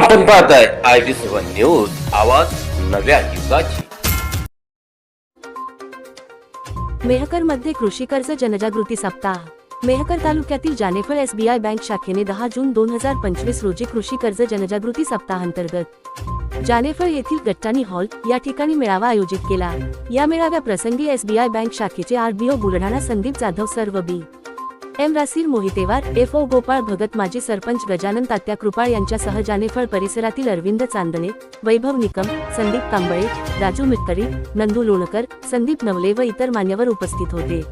आपण पाहताय I B seven news आवाज नव्या युगाची. मेहकरमध्ये कृषी कर्ज जनजागृती सप्ताह. मेहकर तालुक्यातील जानेफळ एसबीआय बँक शाखेने दहा जून दोन हजार पंचवीस रोजी कृषी कर्ज जनजागृती सप्ताहांतर्गत जानेफळ येथील गट्टानी हॉल या ठिकाणी मेळावा आयोजित केला. या मेळाव्या प्रसंगी एसबीआय बँक शाखेचे आरबीओ बुलढाणा संदीप जाधव सर्व बी. एम रासीर मोहितेवार एफ ओ गोपाळ भगत माजी सरपंच गजानन तात्या कृपाळ यांच्यासह जानेफळ परिसरातील अरविंद चांदणे वैभव निकम संदीप कांबळे राजू मिटकरी नंदू लोणकर संदीप नवले व इतर मान्यवर उपस्थित होते.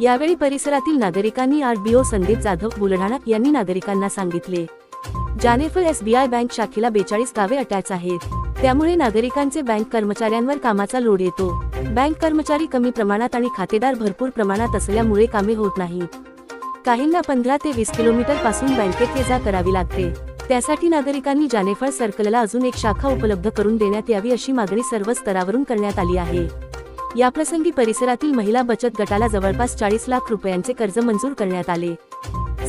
यावेळी परिसरातील नागरिकांनी आरबीओ संदीप जाधव बुलढाणा यांनी नागरिकांना सांगितले. जानेफळ एसबीआय बँक शाखेला बेचाळीस गावे अटॅच आहेत. त्यामुळे नागरिकांचे बँक कर्मचाऱ्यांवर कामाचा लोड येतो. बँक कर्मचारी कमी प्रमाणात आणि खातेदार भरपूर प्रमाणात असल्यामुळे कामे होत नाहीत. काहींना पंधरा ते वीस किलोमीटरपासून बँकेत ये जा करावी लागते. त्यासाठी नागरिकांनी जानेफळ सर्कलला अजून एक शाखा उपलब्ध करून देण्यात यावी अशी मागणी सर्व स्तरावरून करण्यात आली आहे. याप्रसंगी परिसरातील महिला बचत गटाला जवळपास चाळीस लाख रुपयांचे कर्ज मंजूर करण्यात आले.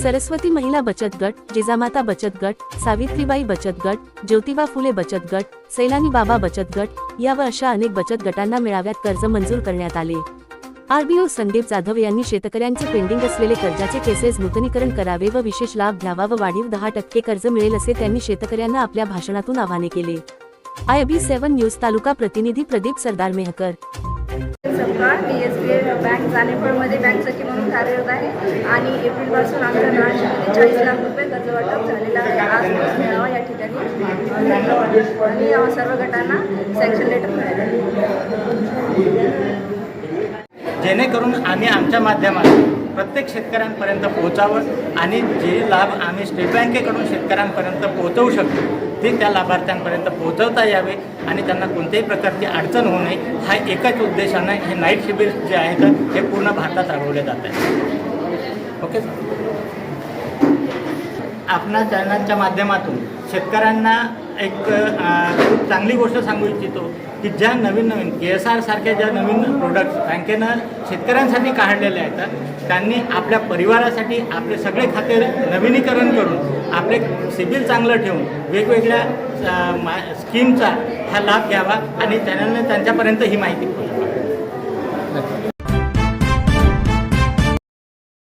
सरस्वती महिला बचत गट जिजामाता बचत गट सावित्रीबाई बचत गट ज्योतिबा फुले बचत गट सैलानी बाबा बचत गट या व अशा अनेक बचत गटांना मेळाव्यात कर्ज मंजूर करण्यात आले. आरबीओ संदीप जाधव यांनी शेतकऱ्यांचे पेंडिंग असलेले कर्जाचे केसेस नूतनीकरण करावे व विशेष लाभ घ्यावा व वाढीव दहा टक्के कर्ज मिळेल असे त्यांनी शेतकऱ्यांना आपल्या भाषणातून आवाहने केले. I B seven news taluka प्रतिनिधी प्रदीप सरदार मेहकर. सरकार मी एस बी आय बँक जानेफळमध्ये बँक सखी म्हणून कार्यरत आहे. आणि एप्रिलपासून आमच्या ब्रांचमध्ये चाळीस लाख रुपये कर्ज वाटप झालेलं आहे. आज दिवस मेळावा या ठिकाणी. आणि सर्व गटांना सॅक्शन लेटर मिळाले. करून आम्ही आमच्या माध्यमातून प्रत्येक शेतकऱ्यांपर्यंत पोहोचावं आणि जे लाभ आम्ही स्टेट बँकेकडून शेतकऱ्यांपर्यंत पोहोचवू शकतो ते त्या लाभार्थ्यांपर्यंत पोहोचवता यावे आणि त्यांना कोणत्याही प्रकारची अडचण होऊ नये. हा एकच उद्देशानं हे नाईट शिबिर जे आहेत हे पूर्ण भारतात राबवले जात आहे. ओके? आपणा चॅनलच्या माध्यमातून शेतकऱ्यांना एक खूप चांगली गोष्ट सांगू इच्छितो की ज्या नवीन नवीन के एस आर सारख्या ज्या नवीन प्रोडक्ट्स बँकेनं शेतकऱ्यांसाठी काढलेले आहेत त्यांनी आपल्या परिवारासाठी आपले सगळे खाते नवीनीकरण करून आपले सिबिल चांगलं ठेवून वेगवेगळ्या मा स्कीमचा हा लाभ घ्यावा आणि चॅनलने त्यांच्यापर्यंत ही माहिती पोहोचवा.